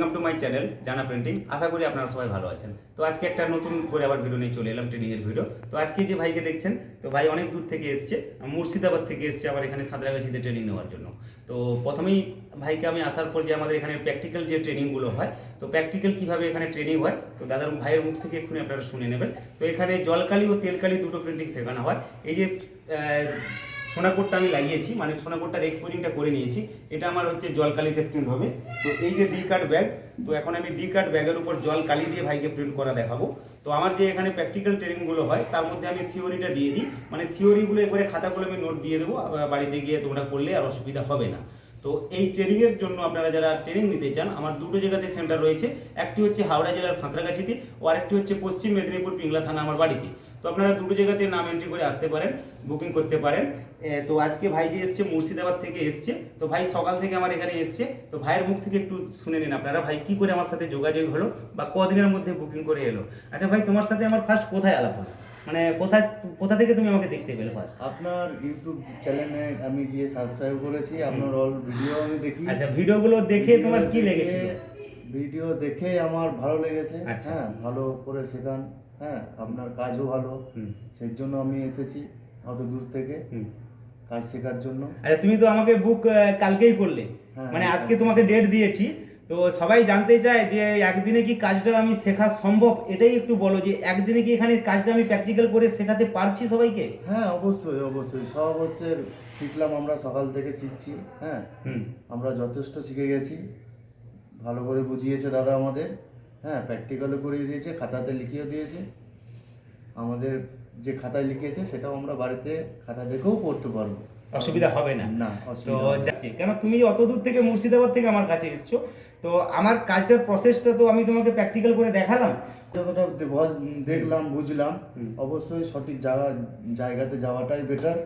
Welcome to my channel Jana printing আশা করি আপনারা সবাই ভালো আছেন। তো আজকে একটা নতুন করে আবার ভিডিও নিয়ে চলে এলাম ট্রেনিংয়ের ভিডিও তো আজকে যে ভাইকে দেখছেন, তো ভাই অনেক দূর থেকে এসছে। মুর্শিদাবাদ থেকে এসছে আবার এখানে সাঁতরাগাছিতে ট্রেনিং নেওয়ার জন্য। তো প্রথমেই ভাইকে আমি আসার পর যে আমাদের এখানে প্র্যাকটিক্যাল যে ট্রেনিংগুলো হয়, তো প্র্যাকটিক্যাল কীভাবে এখানে ট্রেনিং হয়, তো দাদার ভাইয়ের মুখ থেকে এক্ষুনি আপনারা শুনে নেবেন। তো এখানে জলকালি ও তেলকালি দুটো প্রিন্টিং শেখানো হয়। এই যে সোনাকোটটা আমি লাগিয়েছি মানে সোনাকোটটার এক্সপোজিংটা করে নিয়েছি। এটা আমার হচ্ছে জল কালিতে প্রিন্ট হবে। তো এই যে ডি কার্ড ব্যাগ তো এখন আমি ডি কার্ড ব্যাগের উপর জল কালি দিয়ে ভাইকে প্রিন্ট করা দেখাবো। তো আমার যে এখানে প্র্যাকটিক্যাল ট্রেনিংগুলো হয়, তার মধ্যে আমি থিওরিটা দিয়ে দিই। মানে থিওরিগুলো একবারে খাতাগুলো আমি নোট দিয়ে দেবো বাড়িতে গিয়ে তোমরা করলে আর অসুবিধা হবে না। তো এই ট্রেনিংয়ের জন্য আপনারা যারা ট্রেনিং নিতে চান, আমার দুটো জায়গাতে সেন্টার রয়েছে। একটি হচ্ছে হাওড়া জেলার সাঁতরাগাছিতে, ও আরেকটি হচ্ছে পশ্চিম মেদিনীপুর পিংলা থানা আমার বাড়িতে। তো আপনারা দুটো জায়গাতে নাম এন্ট্রি করে আসতে পারেন। বুকিং করতে পারেন। তো আজকে ভাই যে এসছে মুর্শিদাবাদ থেকে এসছে। তো ভাই সকাল থেকে আমার এখানে এসছে। তো ভাইয়ের মুখ থেকে একটু শুনে নিন আপনারা। ভাই কি করে আমার সাথে যোগাযোগ হলো বা কদিনের মধ্যে বুকিং করে এলো? আচ্ছা ভাই তোমার সাথে আমার ফার্স্ট কোথায় আলাপ হলো? মানে কোথায় কোথা থেকে তুমি আমাকে দেখতে পেলে ফার্স্ট আপনার ইউটিউব চ্যানেলে আমি গিয়ে সাবস্ক্রাইব করেছি। আপনার অল ভিডিও আমি দেখি। আচ্ছা ভিডিওগুলো দেখে তোমার কি লেগেছিল? ভিডিও দেখে আমার ভালো লেগেছে। আচ্ছা। হ্যাঁ ভালো করে শেখান। হ্যাঁ আপনার কাজও ভালো। সেই জন্য আমি এসেছি। অত দূর থেকে। কাজ শেখার জন্য। আচ্ছা তুমি তো আমাকে বুক কালকেই করলে। হ্যাঁ, মানে হ্যাঁ। আজকে তোমাকে ডেট দিয়েছি। তো সবাই জানতে চায় যে একদিনে কি কাজটা আমি শেখা সম্ভব? এটাই একটু বলো যে একদিনে কি এখানে কাজটা আমি প্র্যাকটিক্যাল করে শেখাতে পারছি সবাইকে? হ্যাঁ অবশ্যই অবশ্যই। সব হচ্ছে শিখলাম আমরা সকাল থেকে শিখছি হ্যাঁ। আমরা যথেষ্ট শিখে গেছি। ভালো করে বুঝিয়েছে দাদা আমাদের হ্যাঁ। প্র্যাকটিক্যালও করিয়ে দিয়েছে খাতাতে লিখিয়ে দিয়েছে। আমাদের যে খাতায় লিখিয়েছে সেটাও আমরা বাড়িতে খাতা দেখেও পড়তে পারব। অসুবিধা হবে না। না তো কেন তুমি অত দূর থেকে মুর্শিদাবাদ থেকে আমার কাছে এসছো তো আমার কাজটার প্রসেসটা তো আমি তোমাকে প্র্যাকটিক্যাল করে দেখালাম। যতটা দেখলাম বুঝলাম অবশ্যই সঠিক জায়গা জায়গাতে যাওয়াটাই বেটার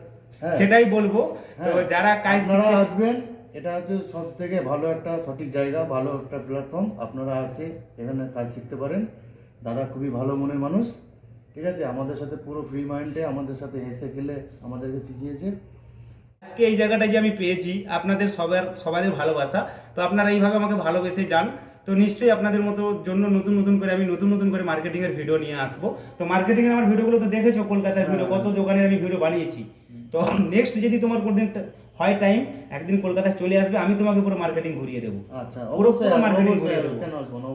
হ্যাঁ। সেটাই বলব। তো হ্যাঁ। যারা কাজ আসবেন এটা হচ্ছে সব থেকে ভালো একটা সঠিক জায়গা ভালো একটা প্ল্যাটফর্ম আপনারা আসে এখানে কাজ শিখতে পারেন। দাদা খুবই ভালো মনের মানুষ। ঠিক আছে? আমাদের সাথে পুরো ফ্রি মাইন্ডে আমাদের সাথে হেসে খেলে আমাদেরকে শিখিয়েছে। আজকে এই জায়গাটা যে আমি পেয়েছি আপনাদের সবার সবাদের ভালোবাসা। তো আপনারা এইভাবে আমাকে ভালোবেসে যান। তো নিশ্চয়ই আপনাদের মতো জন্য নতুন নতুন করে আমি নতুন নতুন করে মার্কেটিং এর ভিডিও নিয়ে আসব। তো মার্কেটিং এর আমার ভিডিওগুলো তো দেখেছ কলকাতার ভিডিও কত দোকানের আমি ভিডিও বানিয়েছি। তো নেক্সট যদি তোমার টা- হয় টাইম একদিন কলকাতায় চলে আসবে আমি তোমাকে পুরো মার্কেটিং ঘুরিয়ে দেবো। আচ্ছা পুরো অবশ্যই মার্কেটিং ঘুরিয়ে দেবো।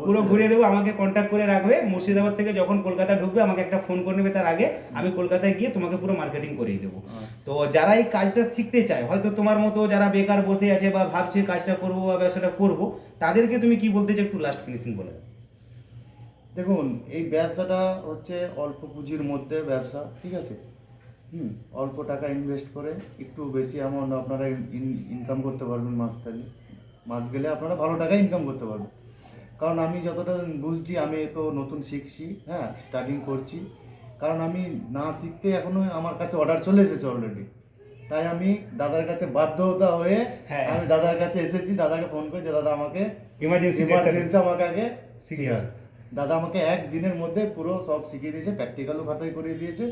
পুরো ঘুরিয়ে দেবো আমাকে কন্ট্যাক্ট করে রাখবে মুর্শিদাবাদ থেকে যখন কলকাতা ঢুকবে আমাকে একটা ফোন করে নেবে তার আগে আমি কলকাতায় গিয়ে তোমাকে পুরো মার্কেটিং করিয়ে দেবো। আচ্ছা। তো যারা এই কাজটা শিখতে চায় হয়তো তোমার মতো যারা বেকার বসে আছে বা ভাবছে কাজটা করব বা ব্যবসাটা করব তাদেরকে তুমি কি বলতে চাও একটু লাস্ট ফিনিশিং বলে? দেখুন এই ব্যবসাটা হচ্ছে অল্প পুঁজির মধ্যে ব্যবসা ঠিক আছে? হুম অল্প টাকা ইনভেস্ট করে একটু বেশি অ্যামাউন্ট আপনারা ইনকাম করতে পারবেন মাস থেকে মাস গেলে আপনারা ভালো টাকা ইনকাম করতে পারবেন। কারণ আমি যতটা বুঝছি আমি তো নতুন শিখছি হ্যাঁ স্টার্টিং করছি। কারণ আমি না শিখতে এখনও আমার কাছে অর্ডার চলে এসেছে অলরেডি তাই আমি দাদার কাছে বাধ্যতা হয়ে হ্যাঁ। আমি দাদার কাছে এসেছি দাদাকে ফোন করে যে দাদা আমাকে ইমার্জেন্সি ইমার্জেন্সি আমাকে আগে শিখিয়ে। দাদা আমাকে এক দিনের মধ্যে পুরো সব শিখিয়ে দিয়েছে প্র্যাকটিক্যালও খাতায় করিয়ে দিয়েছে।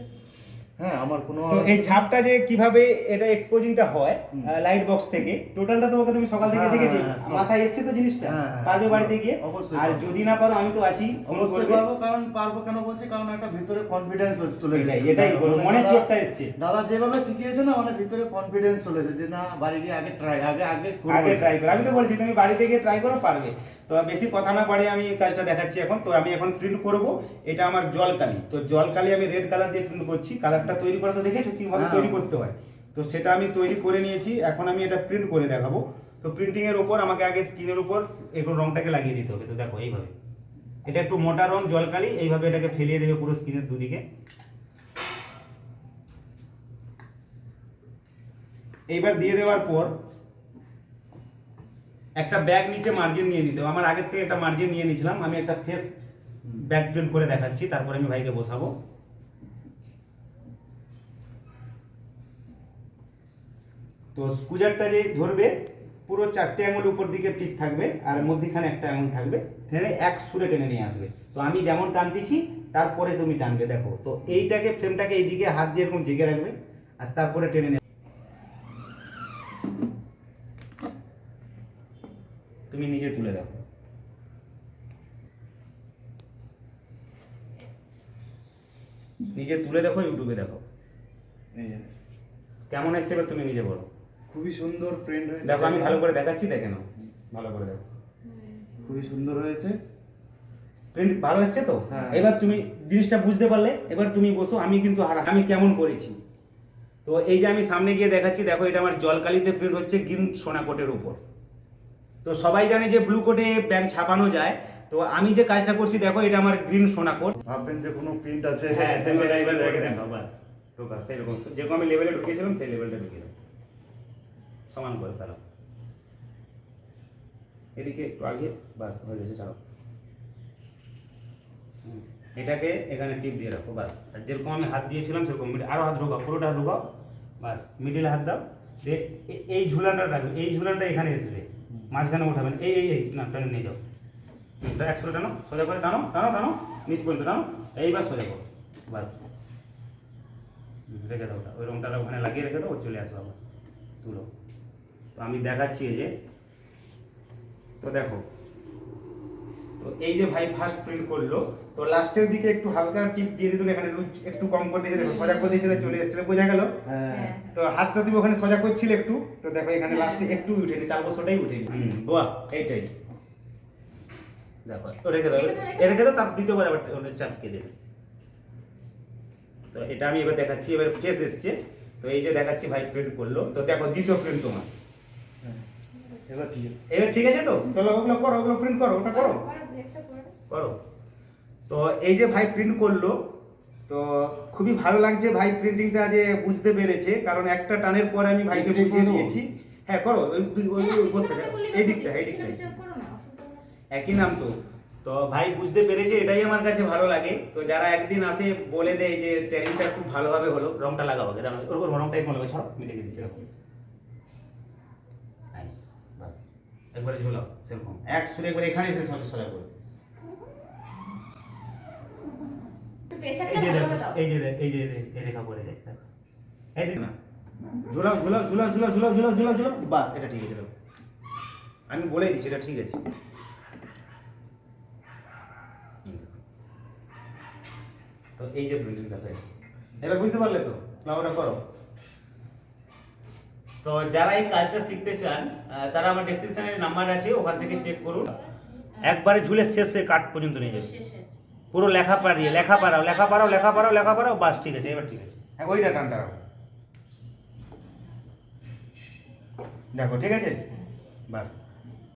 হ্যাঁ আমার কোনো তো এই ছাপটা যে কীভাবে এটা এক্সপোজিংটা হয় লাইট বক্স থেকে টোটালটা তোমাকে তুমি সকাল থেকে হ্যাঁ, দেখেছি হ্যাঁ, মাথায় এসছে তো জিনিসটা? হ্যাঁ, হ্যাঁ, পারবে বাড়িতে গিয়ে? অবশ্যই আর যদি না পারো আমি তো আছি অবশ্যই পারব কারণ পারব কেন বলছি? কারণ একটা ভিতরে কনফিডেন্স চলে এসেছে। এটাই মানে জোরটা এসছে। দাদা যেভাবে শিখিয়েছে না মানে ভিতরে কনফিডেন্স চলে এসেছে যে না বাড়ি গিয়ে আগে ট্রাই আগে আগে আগে ট্রাই করো। আমি তো বলছি তুমি বাড়িতে গিয়ে ট্রাই করো পারবে। তো বেশি কথা না পারে আমি কাজটা দেখাচ্ছি এখন। তো আমি এখন প্রিন্ট করব। এটা আমার জলকালি তো জলকালি আমি রেড কালার দিয়ে প্রিন্ট করছি। কালারটা তৈরি করা তো দেখেছ কীভাবে হ্যাঁ। তৈরি করতে হয়? তো সেটা আমি তৈরি করে নিয়েছি। এখন আমি এটা প্রিন্ট করে দেখাবো। তো প্রিন্টিং এর উপর আমাকে আগে স্ক্রিনের উপর এখন রংটাকে লাগিয়ে দিতে হবে। তো দেখো এইভাবে। এটা একটু মোটা রং জলকালি এইভাবে এটাকে ফেলিয়ে দেবে পুরো স্ক্রিনের দুদিকে। এইবার দিয়ে দেওয়ার পর একটা ব্যাগ নিচে মার্জিন নিয়ে নিতে আমার আগের থেকে একটা মার্জিন নিয়ে নিয়েছিলাম। আমি একটা ফেস ব্যাক প্রিন্ট করে দেখাচ্ছি। তারপরে আমি ভাইকে বসাবো। তো স্কুজারটা যে ধরবে, পুরো চারটে আঙুল উপর দিকে টিক থাকবে আর মধ্যিখানে একটা আঙুল থাকবে। টেনে এক সুরে টেনে নিয়ে আসবে। তো আমি যেমন টানতেছি তারপরে তুমি টানবে, দেখো। তো এইটাকে ফ্রেমটাকে এইদিকে হাত দিয়ে এরকম জেগে রাখবে আর তারপরে টেনে নেবে তুমি নিজে তুলে দেখো নিজে তুলে দেখো ইউটিউবে দেখো। কেমন এসছে এবার তুমি নিজে বলো। খুবই সুন্দর প্রিন্ট হয়েছে। দেখো আমি ভালো করে দেখাচ্ছি দেখে নাও। ভালো করে দেখো। খুবই সুন্দর হয়েছে। প্রিন্ট ভালো এসছে তো? হ্যাঁ। এবার তুমি জিনিসটা বুঝতে পারলে এবার তুমি বসো আমি কিন্তু আমি কেমন করেছি। তো এই যে আমি সামনে গিয়ে দেখাচ্ছি দেখো এটা আমার জলকালিতে প্রিন্ট হচ্ছে গ্রিন সোনাকোটের উপর। তো সবাই জানে যে ব্লু কোটে ব্যাগ ছাপানো যায়। তো আমি যে কাজটা করছি দেখো এটা আমার গ্রিন সোনা কোট ভাববেন যে কোনো প্রিন্ট আছে। হ্যাঁ বাস ঢোকা সেরকম যেরকম আমি লেভেলে ঢুকিয়েছিলাম সেই লেভেলটা ঢুকিয়ে দাও। সমান করে ফেলো। এদিকে একটু আগে বাস হয়ে গেছে হুম, এটাকে এখানে টিপ দিয়ে রাখো বাস। আর যেরকম আমি হাত দিয়েছিলাম সেরকম মিড- আরও হাত ঢোকাও পুরোটা ঢোকাও বাস মিডিল হাত দাও। দিয়ে এই ঝুলানটা রাখবে এই ঝুলানটা এখানে আসবে মাঝখানে উঠাবেন। এই এই এই, না, টানে নিয়ে যাও। একশো টানো, সোজা করে টানো টানো টানো, নিচ পর্যন্ত টানো, এইবার সোজা করো, বাস। রেখে দাও ওটা, ওই রংটা ওখানে লাগিয়ে রেখে দাও চলে আসবে আবার, তুলো। তো আমি দেখাচ্ছি যে, তো দেখো তো এই যে ভাই ফার্স্ট প্রিন্ট করল তো লাস্টের দিকে একটু হালকা টিপ দিয়ে দিত এখানে লুজ- একটু কম করে দিয়েছে দেখো সোজা করে দিয়েছিল চলে এসেছিল বোঝা গেল। হ্যাঁ। তো হাতটা তুমি ওখানে সোজা করছিল একটু তো দেখো এখানে লাস্টে একটু উঠেনি তারপর ওটাই উঠেনি। বাহ এইটাই। দেখো তো রেখে দাও রেখে দাও, তার দ্বিতীয়বার আবার চাপকে দেবে। তো এটা আমি এবার দেখাচ্ছি এবার কেস এসছে। তো এই যে দেখাচ্ছি ভাই প্রিন্ট করল। তো দেখো দ্বিতীয় প্রিন্ট তোমার। হ্যাঁ। এবার ঠিক আছে। এবার ঠিক আছে তো? চলো ওগুলো করো ওগুলো প্রিন্ট করো ওটা করো। করো তো এই যে ভাই প্রিন্ট করল তো খুবই ভালো লাগছে ভাই প্রিন্টিংটা যে বুঝতে পেরেছে কারণ একটা টানের পরে আমি ভাইকে বুঝিয়ে দিয়েছি। হ্যাঁ করো ওই বসে এই দিকটা এই দিকটা। একই নাম তো। তো ভাই বুঝতে পেরেছে এটাই আমার কাছে ভালো লাগে। তো যারা একদিন আসে বলে দেয় যে ট্রেনিংটা খুব ভালোভাবে হলো রংটা লাগাও আগে জানো ওরকম রংটা একটু লাগাও ছাড়ো দেখে দিচ্ছি এরকম এই, বাস একবারে ঝোলাও সেরকম। এক সুরে একবারে এখানে এসে সোজা সোজা এই যে দেখো এই যে দেখ- এই রেখা পড়ে গেছে দেখো। এই দেখ না। ঝুলাও ঝুলাও ঝুলাও ঝুলাও ঝুলাও ঝুলাও ঝুলাও ঝুলাও। বাস এটা ঠিক আছে আমি বলে দিচ্ছি এটা ঠিক আছে। তো এই যে এবার বুঝতে পারলে তো? না ফ্লাওয়ারটা করো। তো যারা এই কাজটা শিখতে চান তারা আমার ডেসক্রিপশনের নাম্বার আছে ওখান থেকে চেক করুন। একবারে ঝুলে শেষে কাট পর্যন্ত নিয়ে যাবে। পুরো লেখা পারিয়ে লেখা পারাও লেখা পারাও লেখা পারাও লেখা পারাও বাস ঠিক আছে এবার ঠিক আছে। হ্যাঁ ওইটা টানটা রাখো। দেখো ঠিক আছে? বাস।